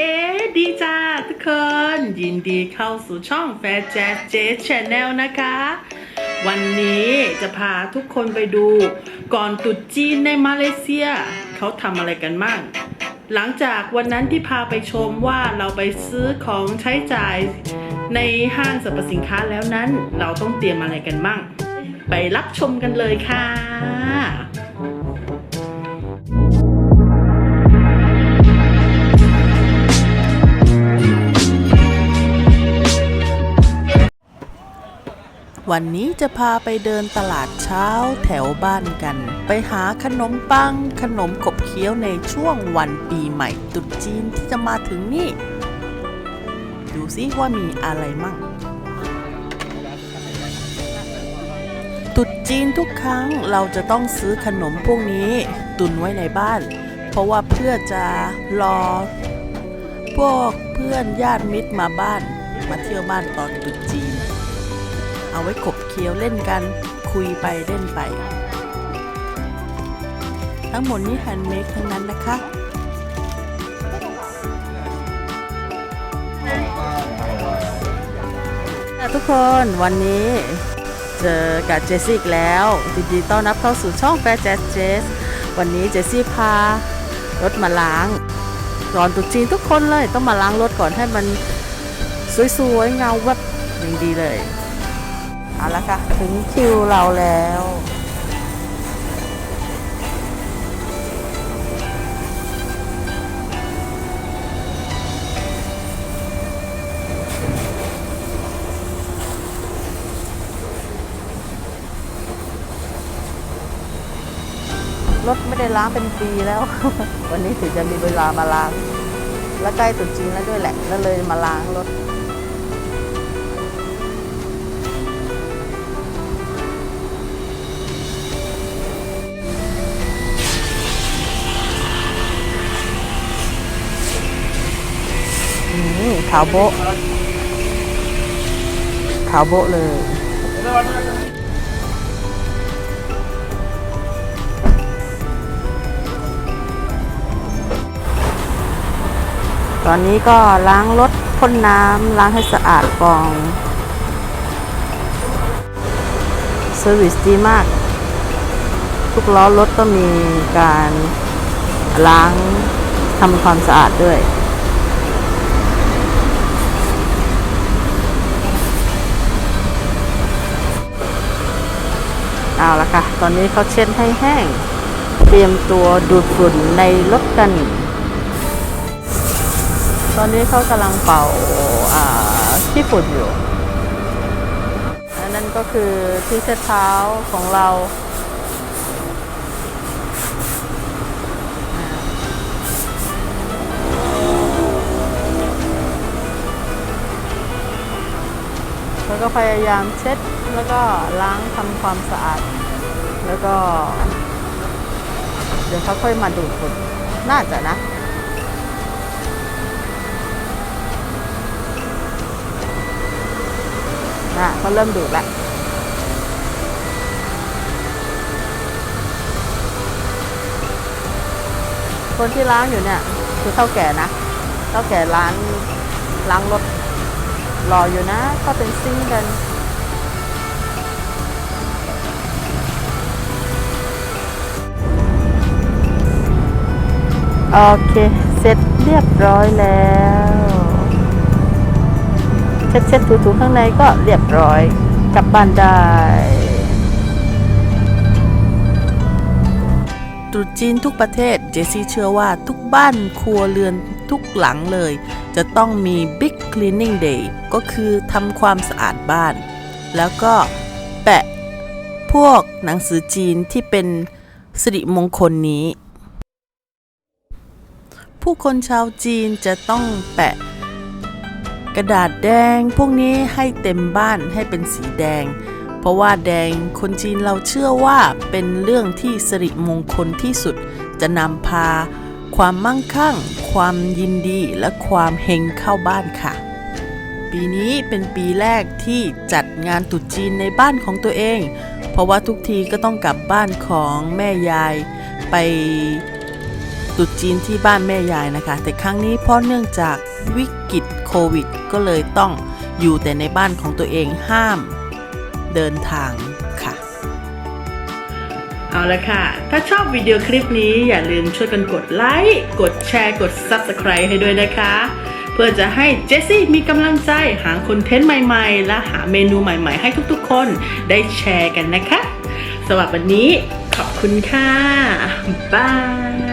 เอ๋ดีจ้าทุกคน ยินดีเข้าสู่ช่องแฟร์แจ๊สเจสชแนลนะคะ วันนี้จะพาทุกคนไปดู ก่อนตรุษจีนในมาเลเซีย เขาทำอะไรกันมั่งหลังจากวันนั้นที่พาไปชมว่าเราไปซื้อของใช้จ่ายในห้างสรรพสินค้าแล้วนั้น เราต้องเตรียมอะไรกันมั่งไปรับชมกันเลยค่ะ วันนี้จะพาไปเดินตลาดเช้าแถวบ้านกัน ไปหาขนมปัง ขนมขบเคี้ยวในช่วงวันปีใหม่ตรุษจีนที่จะมาถึงนี่ ดูซิว่ามีอะไรมั่งตรุษจีนทุกครั้งเราจะต้องซื้อขนมพวกนี้ ตุนไว้ในบ้าน เพราะว่าเพื่อจะรอ พวกเพื่อนญาติมิตรมาบ้าน มาเที่ยวบ้านตอนตรุษจีน เอาไว้ขบเคี้ยวเล่นกัน คุยไปเล่นไป ทั้งหมดนี้แฮนด์เมดทั้งนั้นนะคะทุกคนวันนี้เจอกับเจสซี่อีกแล้วยินดีต้อนรับเข้าสู่ช่องแฟร์แจ๊สเจส วันนี้เจสซี่พารถมาล้างก่อนตรุษจีนทุกคนเลยต้องมาล้างรถก่อนให้มันสวยๆเงาแบบอย่างดีเลย เอาละค่ะ ถึงคิวเราแล้ว รถไม่ได้ล้างเป็นปีแล้ว วันนี้ถึงจะมีเวลามาล้าง และใกล้ตรุษจีนแล้วด้วยแหละแล้วเลยมาล้างรถ ขาวโบะขาวโบะเลยตอนนี้ก็ล้างรถพ่นน้ำล้างให้สะอาดกองเซอร์วิสดีมาก ทุกล้อรถก็มีการล้างทำความสะอาดด้วย เอาละค่ะ ตอนนี้เขาเช็ดให้แห้ง เตรียมตัวดูดฝุ่นในรถกัน ตอนนี้เขากำลังเป่าขี้ฝุ่นอยู่อันนั้นก็คือที่เช็ดเท้าของเรา ก็พยายามเช็ดแล้วก็ล้างทำความสะอาด แล้วก็ เดี๋ยวเขาค่อยมาดูดฝุ่นน่าจะนะน่ะเขาเริ่มดูดแล้วคนที่ล้างอยู่เนี่ยคือเท่าแก่นะเท่าแก่ล้างล้างรถ รออยู่นะ ก็เป็นซิ่งกันโอเค เสร็จเรียบร้อยแล้ว เช็ดเช็ดถูๆข้างในก็เรียบร้อยกลับบ้านได้ตรุษจีนทุกประเทศ เจสซี่เชื่อว่าทุกบ้านครัวเรือน ทุกหลังเลย จะต้องมี Big Cleaning Day ก็คือทำความสะอาดบ้าน แล้วก็แปะพวกหนังสือจีนที่เป็นสิริมงคลนี้ ผู้คนชาวจีนจะต้องแปะ กระดาษแดงพวกนี้ให้เต็มบ้านให้เป็นสีแดง เพราะว่าแดงคนจีนเราเชื่อว่าเป็นเรื่องที่สิริมงคลที่สุดจะนำพา ความมั่งคั่ง ความยินดีและความเฮงเข้าบ้านค่ะ ปีนี้เป็นปีแรกที่จัดงานตรุษจีนในบ้านของตัวเอง เพราะว่าทุกทีก็ต้องกลับบ้านของแม่ยายไปตรุษจีนที่บ้านแม่ยายนะคะ แต่ครั้งนี้เพราะเนื่องจากวิกฤตโควิด ก็เลยต้องอยู่แต่ในบ้านของตัวเองห้าม เดินทาง เอาละค่ะ ถ้าชอบวิดีโอคลิปนี้อย่าลืมช่วยกันกดไลค์ กดแชร์ กด Subscribe ให้ด้วยนะคะ เพื่อจะให้เจสซี่มีกำลังใจหาคอนเทนต์ใหม่ๆ และหาเมนูใหม่ๆ ให้ทุกๆ คนได้แชร์กันนะคะสำหรับวันนี้ขอบคุณค่ะ บาย